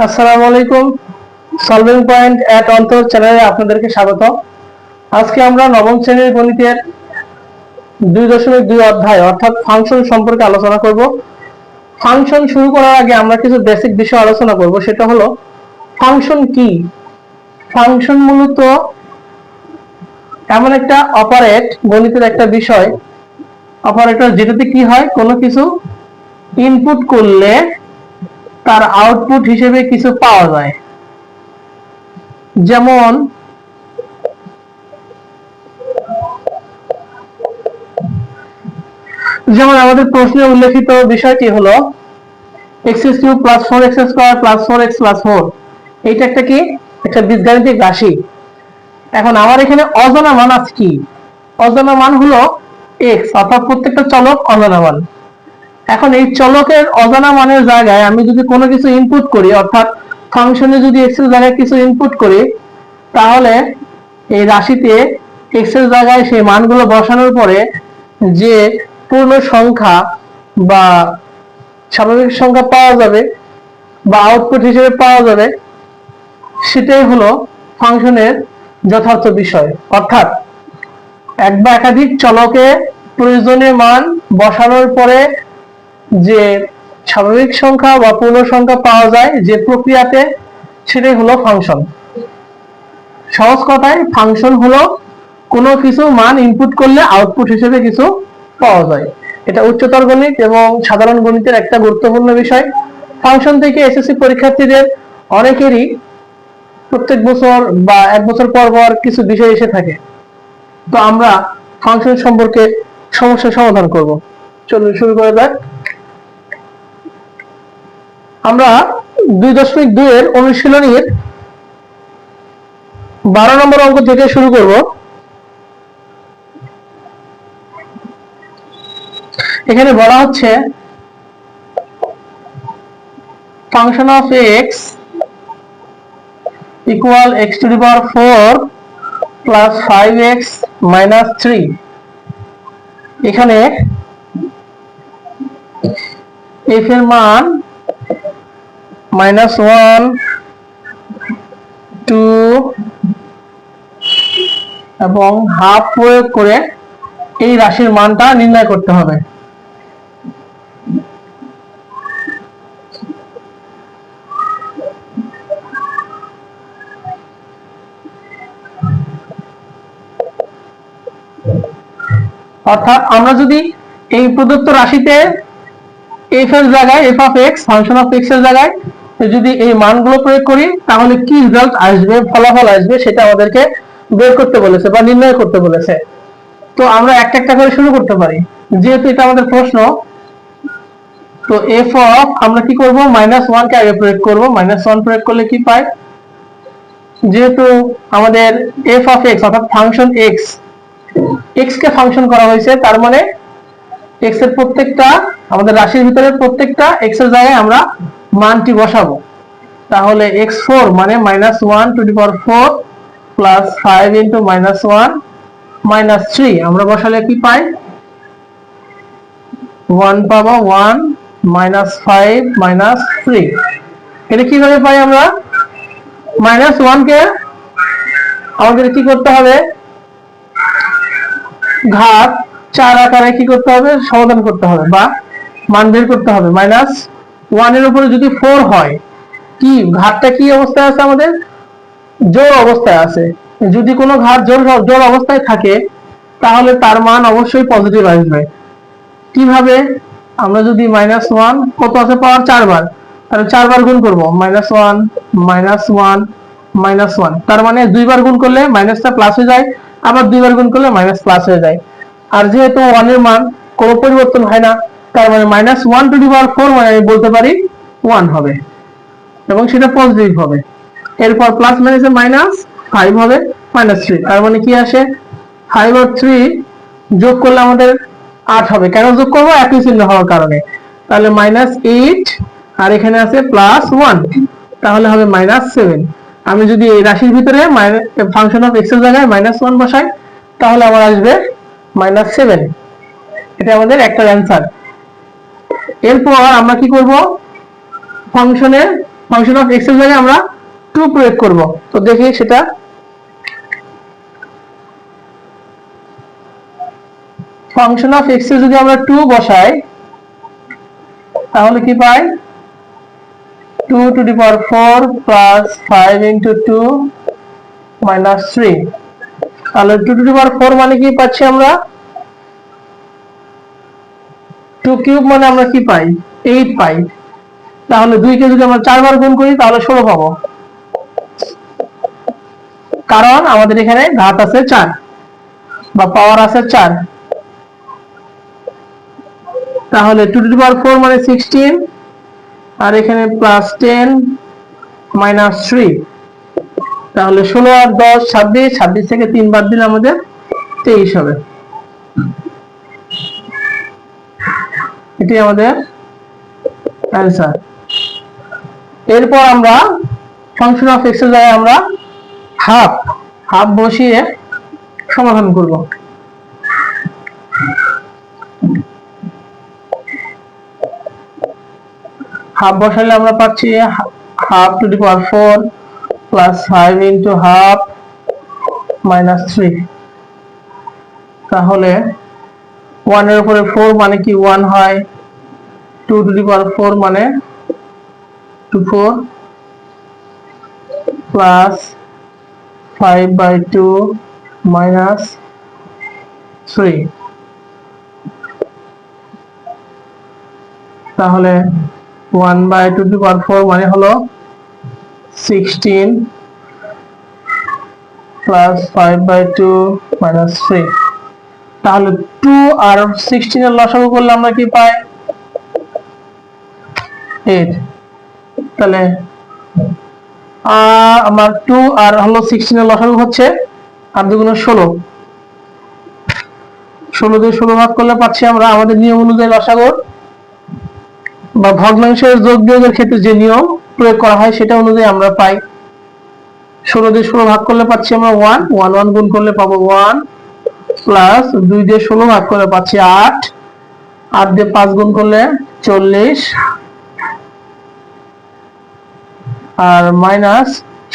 আসসালামু আলাইকুম। Solving point এট অন্তর চ্যানেলে আপনাদেরকে স্বাগত। আজকে আমরা নবম শ্রেণির গণিতের দুই দশমিক দুই অধ্যায়, অর্থাৎ ফাংশন সম্পর্কে আলোচনা করব। ফাংশন শুরু করার আগে আমরা কিছু বেসিক বিষয় আলোচনা করব, সেটা হলো ফাংশন কি? ফাংশন মূলত এমন একটা অপারেট গণিতের একটা বিষয়। অপারেটর যেটাতে কি হয়? কোনো কিছু ইনপুট করলে তার আউটপুট হিসেবে কিছু পাওয়া যায়। যেমন যেমন আমাদের প্রশ্নে উল্লেখিত বিষয়টি হলো x cube plus four x square plus four x plus four এইটা একটা কি? একটা বীজগাণিতিক রাশি। এখন আমার এখানে অজানা মান আছে কি? অজানা মান হলো এক্স অর্থাৎ প্রত্যেকটা চলক অজানা মান। এখন এই চলকের অজানা মানের জায়গায় আমি যদি কোনো কিছু ইনপুট করি, অর্থাৎ ফাংশনে যদি এক্সের জায়গায় কিছু ইনপুট করি, তাহলে এই রাশিতে এক্সের জায়গায় সেই মানগুলো বসানোর পরে যে পূর্ণ সংখ্যা বা স্বাভাবিক সংখ্যা পাওয়া যাবে বা আউটপুট হিসেবে পাওয়া যাবে, সেটাই হলো ফাংশনের যথার্থ বিষয়। অর্থাৎ এক বা একাধিক চলকে প্রয়োজনীয় মান বসানোর পরে যে স্বাভাবিক সংখ্যা বা পূর্ণ সংখ্যা পাওয়া যায় যে প্রক্রিয়াতে, সেটাই হলো ফাংশন সহজ কথায় ফাংশন হলো কোনো কিছু মান ইনপুট করলে আউটপুট হিসেবে কিছু পাওয়া যায়। এটা উচ্চতর গণিত এবং সাধারণ গণিতের একটা গুরুত্বপূর্ণ বিষয়। ফাংশন থেকে এসএসসি পরীক্ষার্থীদের অনেকেরই প্রত্যেক বছর বা এক বছর পর পর কিছু বিষয় এসে থাকে। তো আমরা ফাংশন সম্পর্কে সমস্যার সমাধান করব। চলুন শুরু করা যাক। আমরা দুই দশমিক দুই এর অনুশীলনীর বারো নম্বর অঙ্ক থেকে শুরু করব। এখানে বলা হচ্ছে function of x equal x to the power four plus five x minus three. এখানে এফ এর মান মাইনাস ওয়ান টু এবং হাফ প্রয়োগ করে এই রাশির মানটা নির্ণয় করতে হবে। অর্থাৎ আমরা যদি এই প্রদত্ত রাশিতে এফ এর জায়গায় F of x function of এক্সের জায়গায় যদি এই মানগুলো প্রয়োগ করি, তাহলে কি রেজাল্ট আসবে, ফলাফল আসবে সেটা আমাদেরকে বের করতে বলেছে বা নির্ণয় করতে বলেছে। তো আমরা একটা একটা করে শুরু করতে পারি। যেহেতু এটা আমাদের প্রশ্ন, তো এফ অফ আমরা কি করব? মাইনাস ওয়ান কে আগে প্রয়োগ করব। মাইনাস ওয়ান প্রয়োগ করলে কি পাই? যেহেতু আমাদের এফ অফ এক্স অর্থাৎ ফাংশন এক্স এক্স কে ফাংশন করা হয়েছে, তার মানে এক্সের প্রত্যেকটা, আমাদের রাশির ভিতরে প্রত্যেকটা এক্সের জায়গায় আমরা মানটি বসাবো। তাহলে এক্স ফোর মানে minus one to the power four plus five into minus one minus three আমরা বসালে কি পাই? ওয়ান পাবো one minus five minus three এটা কীভাবে পাই আমরা? মাইনাস ওয়ানকে আমাদের কি করতে হবে? ঘাত চার আকারে কি করতে হবে? সমাধান করতে হবে বা মান বের করতে হবে। মাইনাস ওয়ানের উপরে যদি ফোর হয়, কি ঘাটটা কি অবস্থায় আছে আমাদের? জোর অবস্থায় আছে। যদি কোনো ঘাট জোর জোর অবস্থায় থাকে, তাহলে তার মান অবশ্যই পজিটিভ আসবে। কীভাবে? আমরা যদি মাইনাস ওয়ান কত আছে? পাওয়ার চারবার তাহলে চারবার গুণ করব। Minus one minus one minus one তার মানে দুইবার গুণ করলে মাইনাসটা প্লাস হয়ে যায়, আবার দুইবার গুণ করলে মাইনাস প্লাস হয়ে যায়। আর যেহেতু ওয়ানের মান কোনো পরিবর্তন হয় না তার মানে minus one to the power four মানে আমি বলতে পারি ওয়ান হবে। এবং সেটা পজিটিভ হবে। এরপর প্লাস মাইনাসে মাইনাস ফাইভ হবে মাইনাস থ্রি তার মানে কি আসে? ফাইভ আর থ্রি যোগ করলে আমাদের আট হবে। কেন যোগ করব? একই চিহ্ন হওয়ার কারণে। তাহলে মাইনাস এইট আর এখানে আছে প্লাস ওয়ান তাহলে হবে মাইনাস সেভেন আমি যদি এই রাশির ভিতরে ফাংশন অফ এক্সের জায়গায় মাইনাস ওয়ান বসাই, তাহলে আমার আসবে মাইনাস সেভেন এটা আমাদের একটা অ্যান্সার এরপর আমরা কি করব? ফাংশনের ফাংশন অফ এক্সের জায়গায় আমরা টু প্রয়োগ করব। তো দেখি সেটা। ফাংশন অফ এক্স এ যদি আমরা টু বসাই, তাহলে কি পাই? Two to the power four plus five into two minus three তাহলে two to the power four মানে কি পাচ্ছি আমরা? টু কিউব মানে আমরা কি পাই? এইট পাই। তাহলে দুইকে যদি আমরা চারবার গুণ করি, তাহলে ষোলো পাবো। কারণ আমাদের এখানে ঘাত আছে চার বা পাওয়ার আছে চার। তাহলে টু টু পাওয়ার ফোর মানে সিক্সটিন আর এখানে প্লাস টেন মাইনাস থ্রি তাহলে ষোলো আর দশ, ছাব্বিশ ছাব্বিশ থেকে তিন বাদ দিলে আমাদের তেইশ হবে। এটি আমাদের অ্যান্সার এরপর আমরা ফাংশন অফ এক্সের জায়গায় আমরা হাফ হাফ বসিয়ে সমাধান করব। হাফ বসালে আমরা পাচ্ছি half to the power four plus five into half minus three তাহলে ওয়ানের উপরে ফোর মানে কি ওয়ান হয়? Two to the power four মানে two four plus five by two minus three তাহলে one by two two power four মানে হলো sixteen plus five by two minus three তাহলে টু আর সিক্সটিনের লসাগু করলে আমরা কি পাই? এইট তাহলে আমার টু আর হলো সিক্সটিন এর লসাগু হচ্ছে আর ষোলো। ষোলো দিয়ে ষোলো ভাগ করলে পাচ্ছি আমরা আমাদের নিয়ম অনুযায়ী লসাগুর বা ভগ্নাংশের যোগ বিয়োগের ক্ষেত্রে যে নিয়ম প্রয়োগ করা হয় সেটা অনুযায়ী আমরা পাই। ষোলো দিয়ে ষোলো ভাগ করলে পাচ্ছি আমরা ওয়ান ওয়ান ওয়ান গুণ করলে পাবো ওয়ান প্লাস দুই দিয়ে ষোলো ভাগ করলে পাচ্ছি আট। আট দিয়ে পাঁচ গুণ করলে চল্লিশ। আর মাইনাস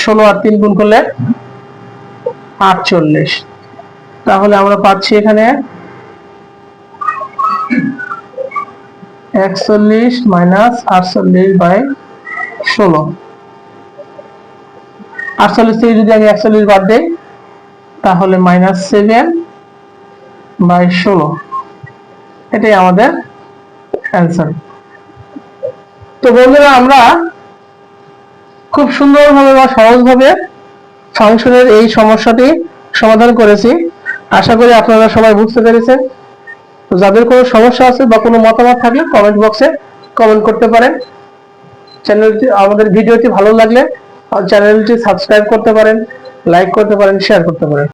ষোলো আর তিন গুণ করলে আটচল্লিশ। তাহলে আমরা পাচ্ছি এখানে একচল্লিশ মাইনাস আটচল্লিশ বাই ষোলো। আটচল্লিশ থেকে যদি আমি একচল্লিশ বাদ দিই, তাহলে মাইনাস সেভেন বাই ষোলো। এটাই আমাদের অ্যান্সার তো বন্ধুরা, আমরা খুব সুন্দরভাবে বা সহজভাবে ফাংশনের এই সমস্যাটি সমাধান করেছি। আশা করি আপনারা সবাই বুঝতে পেরেছেন। যাদের কোনো সমস্যা আছে বা কোনো মতামত থাকলে কমেন্ট বক্সে কমেন্ট করতে পারেন। চ্যানেলটি, আমাদের ভিডিওটি ভালো লাগলে চ্যানেলটি সাবস্ক্রাইব করতে পারেন লাইক করতে পারেন শেয়ার করতে পারেন।